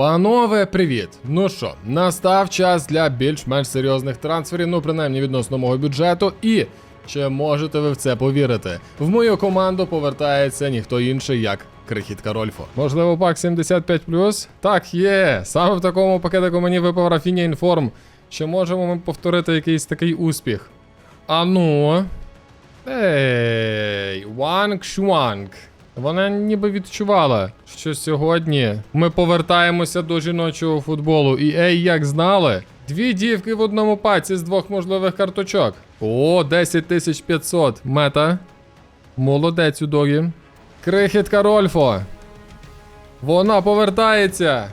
Панове, привіт! Ну що, настав час для більш-менш серйозних трансферів, ну принаймні відносно мого бюджету. І чи можете ви в це повірити? В мою команду повертається ніхто інший, як крихітка Рольфо. Можливо, пак 75 Так, є. Саме в такому пакетику мені випав Рафіня Інформ. Чи можемо ми повторити якийсь такий успіх? А ну. Ей, Ванг Шуанг. Вона ніби відчувала, що сьогодні ми повертаємося до жіночого футболу. І ей, як знали, дві дівки в одному паці з двох можливих карточок. О, 10500. Мета. Молодець у догі. Крихітка Рольфо. Вона повертається.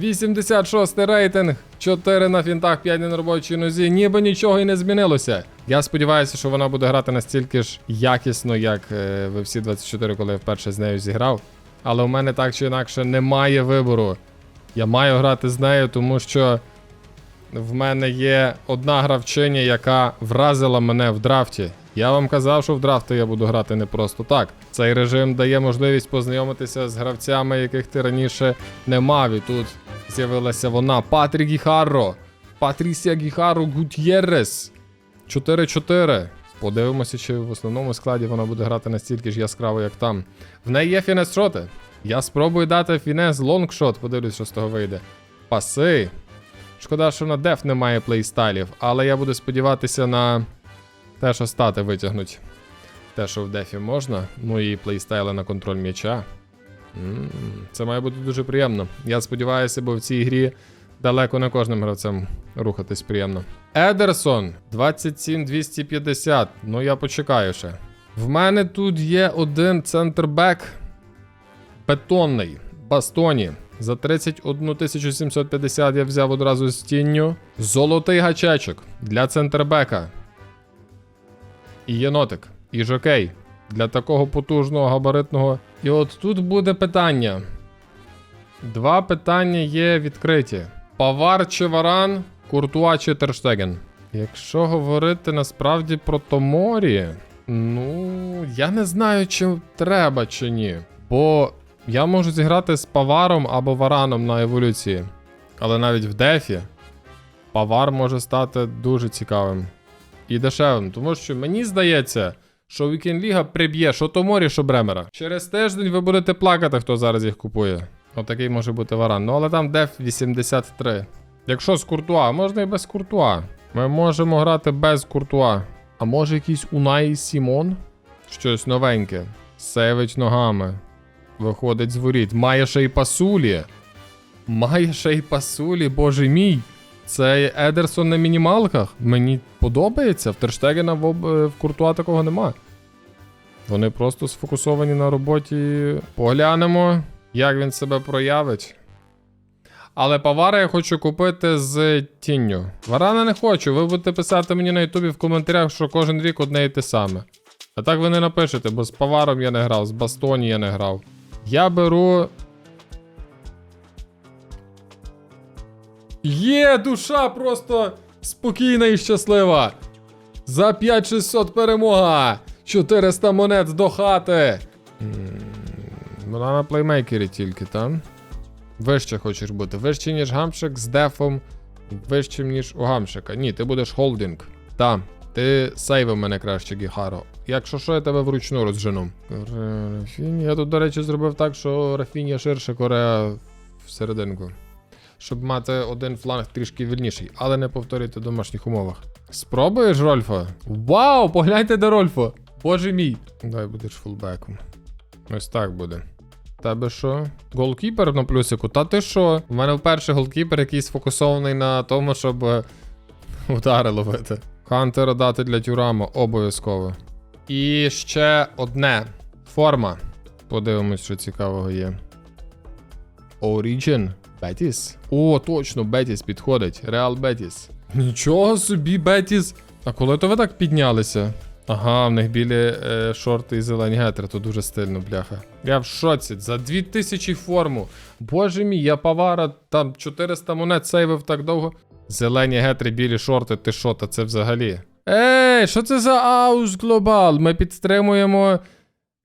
86 рейтинг, 4 на фінтах, 5 на робочій нозі, ніби нічого і не змінилося. Я сподіваюся, що вона буде грати настільки ж якісно, як е, в всі 24, коли я вперше з нею зіграв. Але у мене так чи інакше немає вибору. Я маю грати з нею, тому що в мене є одна гравчиня, яка вразила мене в драфті. Я вам казав, що в драфти я буду грати не просто так. Цей режим дає можливість познайомитися з гравцями, яких ти раніше не мав. І тут з'явилася вона. Патрік Гіхарро. Патрісія Гіхарро Гутєрес. 4-4. Подивимося, чи в основному складі вона буде грати настільки ж яскраво, як там. В неї є фінес шоти. Я спробую дати фінес лонгшот, подивлюсь, що з того вийде. Паси. Шкода, що на деф немає плейстайлів, але я буду сподіватися на те, що стати витягнуть. Те, що в дефі можна. Ну і плейстайли на контроль м'яча. Це має бути дуже приємно. Я сподіваюся, бо в цій грі далеко не кожним гравцем рухатись приємно. Едерсон 27250. Ну я почекаю ще. В мене тут є один центрбек бетонний. Бастоні. За 31 750 я взяв одразу з тінню. Золотий гачечок для центрбека. І єнотик. І жокей. Для такого потужного габаритного. І от тут буде питання. Два питання є відкриті: Павар чи Варан, Куртуа чи Терштеген. Якщо говорити насправді про Томорі, ну я не знаю, чи треба чи ні. Бо я можу зіграти з Паваром або Вараном на еволюції. Але навіть в дефі Павар може стати дуже цікавим і дешевим. Тому що мені здається, що Weekend Ліга приб'є що Томорі, що Бремера. Через тиждень ви будете плакати, хто зараз їх купує. Отакий може бути варан. Ну але там деф 83. Якщо з куртуа, можна і без куртуа. Ми можемо грати без куртуа. А може якийсь Унай Сімон? Щось новеньке. Сейвич ногами. Виходить з воріт. Має ще й пасулі. Має ще й пасулі, боже мій. Це Едерсон на мінімалках. Мені подобається. В Терштегена в, об... е, в Куртуа такого нема. Вони просто сфокусовані на роботі. Поглянемо, як він себе проявить. Але Павара я хочу купити з тінню. Варана не хочу. Ви будете писати мені на Ютубі в коментарях, що кожен рік одне і те саме. А так ви не напишете, бо з Паваром я не грав, з Бастоні я не грав. Я беру. Є душа просто спокійна і щаслива. За 5600 перемога. 400 монет до хати. Вона на плеймейкері тільки, там. Вище хочеш бути. Вище, ніж гамшик з дефом. Вищим, ніж у гамшика. Ні, ти будеш холдинг. Та. Ти сейвив мене краще, Гіхаро. Якщо що, я тебе вручну розжену. Рафіні. Я тут, до речі, зробив так, що Рафіні ширше Корея всерединку. Щоб мати один фланг трішки вільніший, але не повторюйте в домашніх умовах. Спробуєш, Рольфо? Вау! Погляньте до Рольфо! Боже мій! Дай будеш фулбеком. Ось так буде. Тебе що? Голкіпер на плюсику? Та ти що? У мене вперше голкіпер, який сфокусований на тому, щоб е, удари ловити. Хантера дати для тюрама обов'язково. І ще одне. Форма. Подивимось, що цікавого є. Origin. Бетіс. О, точно, Бетіс підходить. Реал Бетіс. Нічого собі, Бетіс. А коли то ви так піднялися? Ага, в них білі е, шорти і зелені гетри, то дуже стильно, бляха. Я в шоці. За 2000 форму. Боже мій, я павара, там 400 монет сейвив так довго. Зелені гетри, білі шорти, ти що, та це взагалі? Ей, що це за Аус Глобал? Ми підтримуємо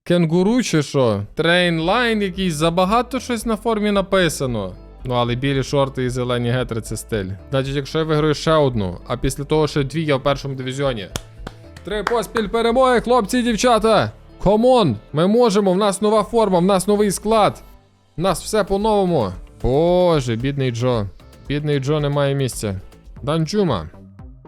Кенгуру чи що? Трейнлайн якийсь, забагато щось на формі написано. Ну, але білі шорти і зелені гетри це стиль. Значить, якщо я виграю ще одну, а після того ще дві я в першому дивізіоні. Три поспіль перемоги, хлопці і дівчата! Комон! Ми можемо, в нас нова форма, в нас новий склад. В нас все по-новому. Боже, бідний Джо. Бідний Джо не має місця. Данджума.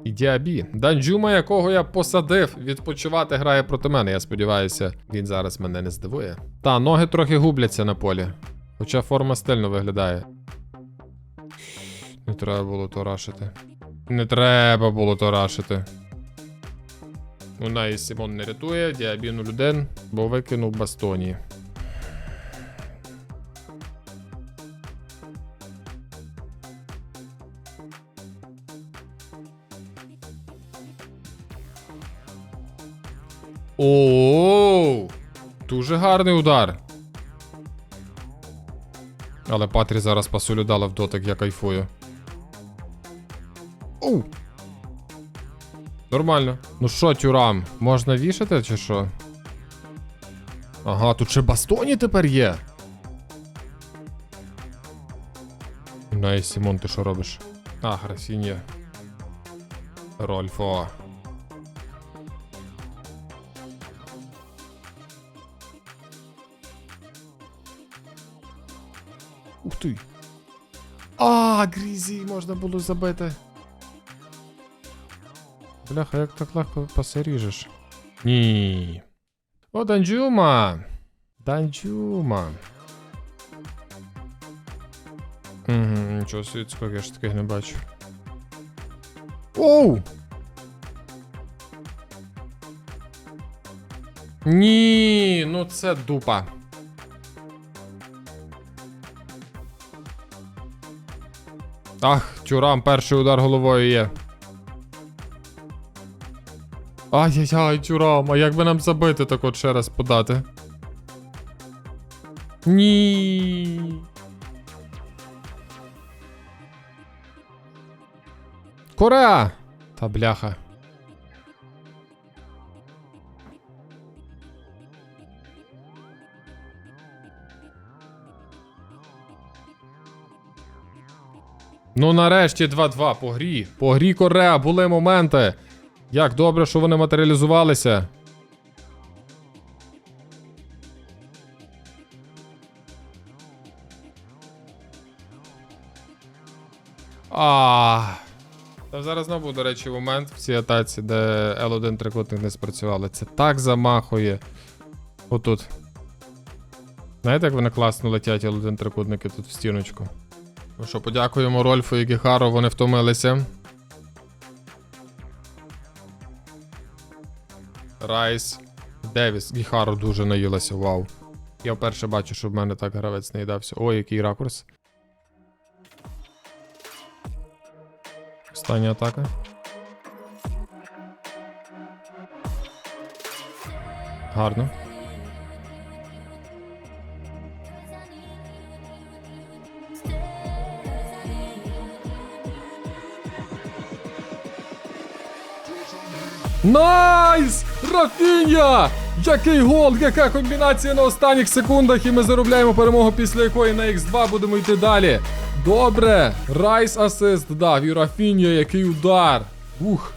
І. Данджума, якого я посадив, відпочивати грає проти мене. Я сподіваюся, він зараз мене не здивує. Та, ноги трохи губляться на полі. Хоча форма стильно виглядає. Не треба було то рашити. Не треба було то рашити. У неї Сімон не рятує, Діабі 01, бо викинув бастоні. Оу! Дуже гарний удар. Але Патрі зараз пасулю дала в дотик, я кайфую. Оу! Нормально. Ну що, тюрам, можна вішати чи що? Ага, тут ще бастоні тепер є. Най, Сімон, ти що робиш? А, Графінія. Рольфо. Ух ти. А, Грізі можна було забити. Бляха, як так легко посеріжеш? Ні. О, Данджума! Данджума. Угу, нічого світського, я ж таких не бачу. Оу! Ні, ну це дупа. Ах, тюрам, перший удар головою є. Ай-яй-яй, тюрам, а як би нам забити так от ще раз подати? Ні. Кореа! Та бляха. Ну нарешті 2-2 по грі. По грі Кореа були моменти. Як добре, що вони матеріалізувалися. А. Та зараз знову, до речі, момент в цій атаці, де L1 трикутник не спрацювали. Це так замахує. Отут. Знаєте, як вони класно летять L1 трикутники тут в стіночку? Ну що, подякуємо Рольфу і Гіхару, вони втомилися. Райс. Девіс. Гіхару дуже наїлася, вау. Я вперше бачу, що в мене так гравець не їдався. Ой, який ракурс. Остання атака. Гарно. Найс! Рафінья! Який гол, яка комбінація на останніх секундах, і ми заробляємо перемогу, після якої на X2 будемо йти далі. Добре, Райс асист дав, і Рафінья, який удар. Ух.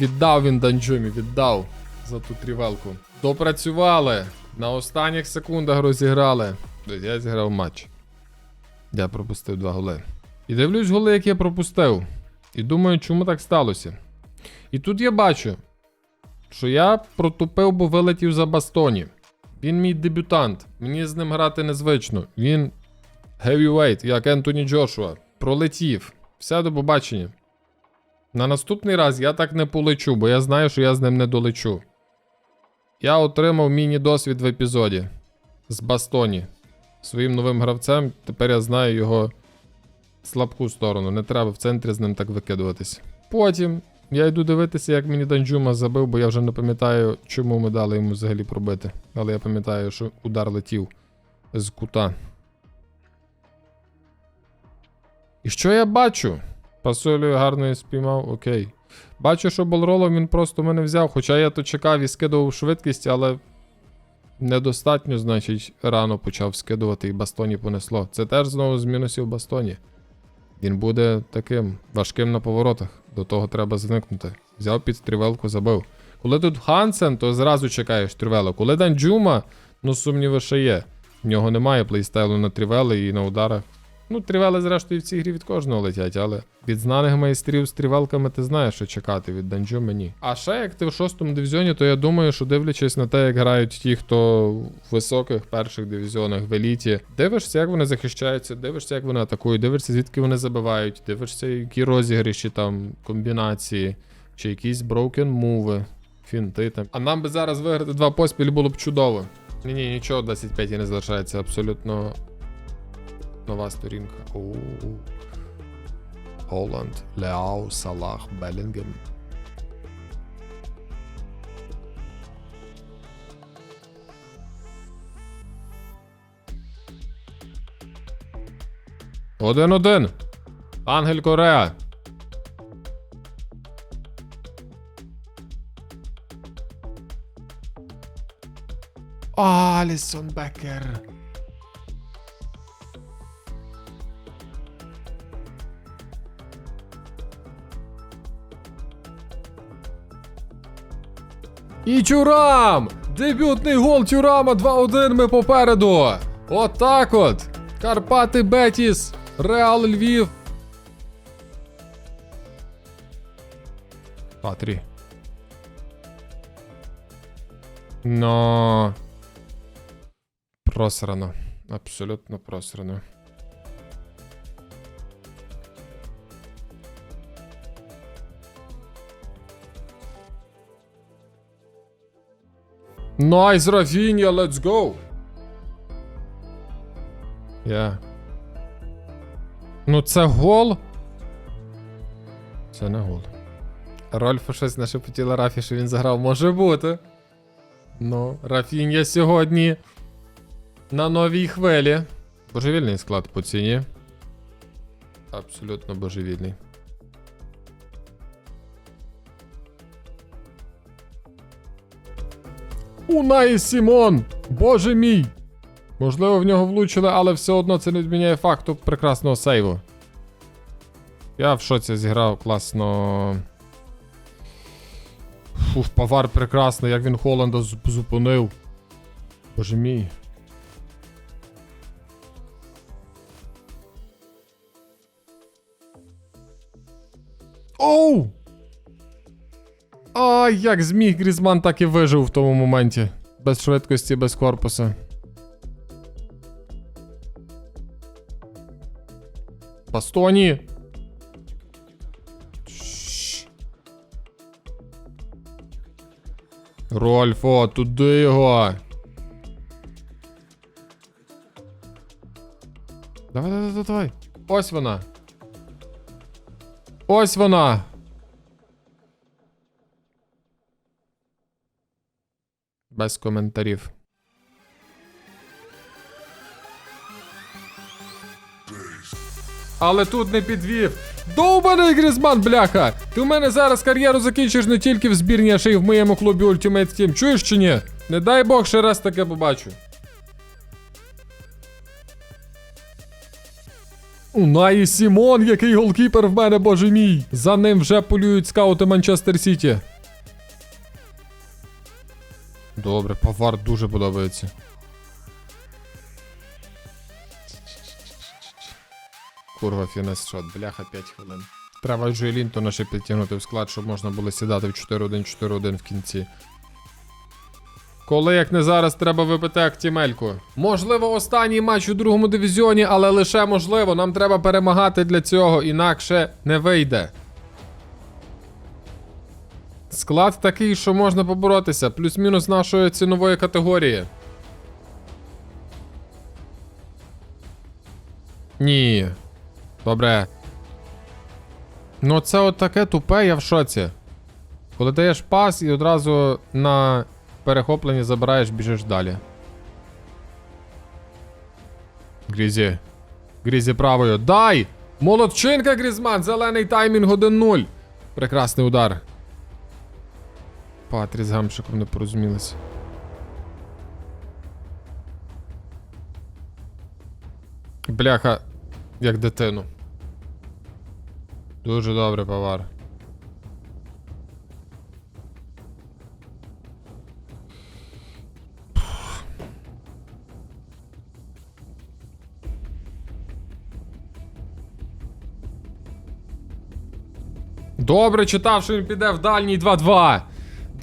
Віддав він Данджумі, віддав за ту трівелку. Допрацювали. На останніх секундах розіграли. Я зіграв матч. Я пропустив два голи. І дивлюсь голи, які я пропустив. І думаю, чому так сталося. І тут я бачу, що я протупив, бо вилетів за бастоні. Він мій дебютант. Мені з ним грати незвично. Він heavyweight, як Ентоні Джошуа. Пролетів. Все до побачення. На наступний раз я так не полечу, бо я знаю, що я з ним не долечу. Я отримав міні-досвід в епізоді з Бастоні. Своїм новим гравцем. Тепер я знаю його слабку сторону. Не треба в центрі з ним так викидуватись. Потім я йду дивитися, як мені Данджума забив, бо я вже не пам'ятаю, чому ми дали йому взагалі пробити. Але я пам'ятаю, що удар летів з кута. І що я бачу? Пасолю гарно я спіймав, окей. Бачу, що болролом він просто мене взяв, хоча я то чекав і скидував швидкість, але недостатньо, значить, рано почав скидувати і бастоні понесло. Це теж знову з мінусів бастоні. Він буде таким важким на поворотах. До того треба зникнути. Взяв під стрівелку, забив. Коли тут Хансен, то зразу чекаєш трівелу. Коли Данджума, ну сумніви ще є. В нього немає плейстайлу на трівели і на ударах. Ну, трівели, зрештою, в цій грі від кожного летять, але від знаних майстрів з трівелками ти знаєш, що чекати від Данджуми ні. А ще як ти в шостому дивізіоні, то я думаю, що дивлячись на те, як грають ті, хто в високих перших дивізіонах в еліті, дивишся, як вони захищаються, дивишся, як вони атакують, дивишся, звідки вони забивають, дивишся, які розігріші там, комбінації, чи якісь broken мови, фінти там. А нам би зараз виграти два поспіль було б чудово. Ні, ні, нічого 25 і не залишається, абсолютно нова сторінка. Оу. Холланд, Леау, Салах, Белінгем. Один-один. Ангель Корея. Алісон Бекер. І Тюрам! Дебютний гол Тюрама 2-1 ми попереду. Отак от. Карпати Бетіс. Реал Львів. Патрі. Но. Просрано. Абсолютно просрано. Найс, Рафінія, let's go. Я. Ну, це гол. Це не гол. Рольфу щось нашепотіла Рафі, що він заграв. Може бути. Ну, Рафінія сьогодні на новій хвилі. Божевільний склад по ціні. Абсолютно божевільний. Унай Сімон! Боже мій! Можливо, в нього влучили, але все одно це не відміняє факту прекрасного сейву. Я в шоці зіграв класно. Фух, павар прекрасний, як він Холланда зупинив. Боже мій. Оу! Ай, як зміг Грізман так і вижив в тому моменті. Без швидкості, без корпуса. Бастоні. Рольфо, туди його. Давай, давай, давай, давай. Ось вона. Ось вона. Без коментарів. Але тут не підвів. Довбаний Грізман, бляха! Ти в мене зараз кар'єру закінчиш не тільки в збірні, а ще й в моєму клубі Ultimate Team. Чуєш чи ні? Не дай Бог ще раз таке побачу. Унаї Сімон, який голкіпер в мене, боже мій! За ним вже полюють скаути Манчестер Сіті. Добре, павар дуже подобається. Курва, фінес шот, бляха 5 хвилин. Треба вже Лінтона підтягнути в склад, щоб можна було сідати в 4-1-4-1 в кінці. Коли як не зараз треба випити актімельку. Можливо, останній матч у другому дивізіоні, але лише можливо. Нам треба перемагати для цього, інакше не вийде. Склад такий, що можна поборотися, плюс-мінус нашої цінової категорії. Ні. Добре. Ну, це от таке тупе, я в шоці. Коли даєш пас і одразу на перехопленні забираєш, біжиш далі. Грізі. Грізі правою. Дай! Молодчинка, Грізман! Зелений таймінг 1-0. Прекрасний удар. Патрі з гамшиком не порозумілися. Бляха, як дитину. Дуже добре, повар. Добре читав, що він піде в дальній 2-2.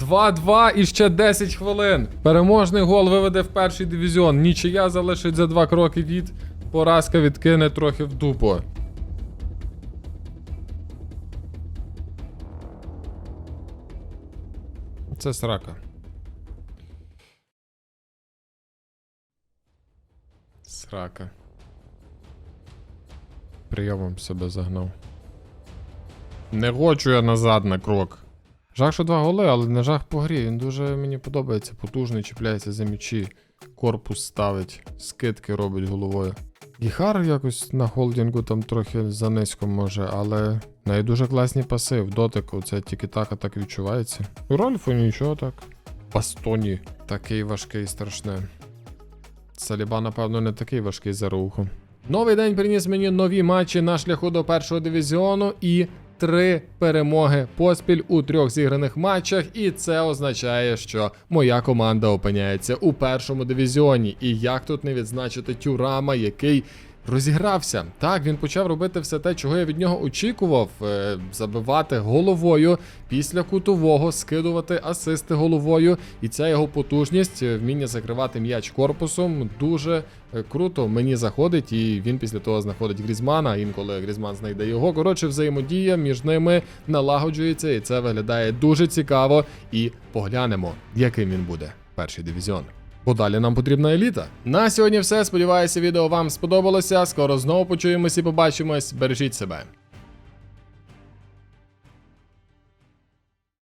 2-2 і ще 10 хвилин. Переможний гол виведе в перший дивізіон. Нічия залишить за два кроки від. Поразка відкине трохи в дупо. Це срака. Срака. Прийомом себе загнав. Не хочу я назад на крок. Жах, що два голи, але не жах по грі. Він дуже мені подобається. Потужний, чіпляється за м'ячі, корпус ставить, скидки робить головою. Гіхар якось на холдингу там трохи занизько може, але неї дуже класні паси. В дотику це тільки так, а так відчувається. У Рольфу нічого так. Бастоні такий важкий страшне. Саліба, напевно, не такий важкий за руху. Новий день приніс мені нові матчі на шляху до першого дивізіону і три перемоги поспіль у трьох зіграних матчах. І це означає, що моя команда опиняється у першому дивізіоні. І як тут не відзначити Тюрама, який. Розігрався. Так, він почав робити все те, чого я від нього очікував. Е, забивати головою після кутового, скидувати асисти головою. І ця його потужність, е, вміння закривати м'яч корпусом, дуже е, круто мені заходить. І він після того знаходить Грізмана. Інколи Грізман знайде його. Коротше, взаємодія між ними налагоджується, і це виглядає дуже цікаво. І поглянемо, яким він буде перший дивізіон. Бо далі нам потрібна еліта. На сьогодні все. Сподіваюся, відео вам сподобалося. Скоро знову почуємось і побачимось. Бережіть себе.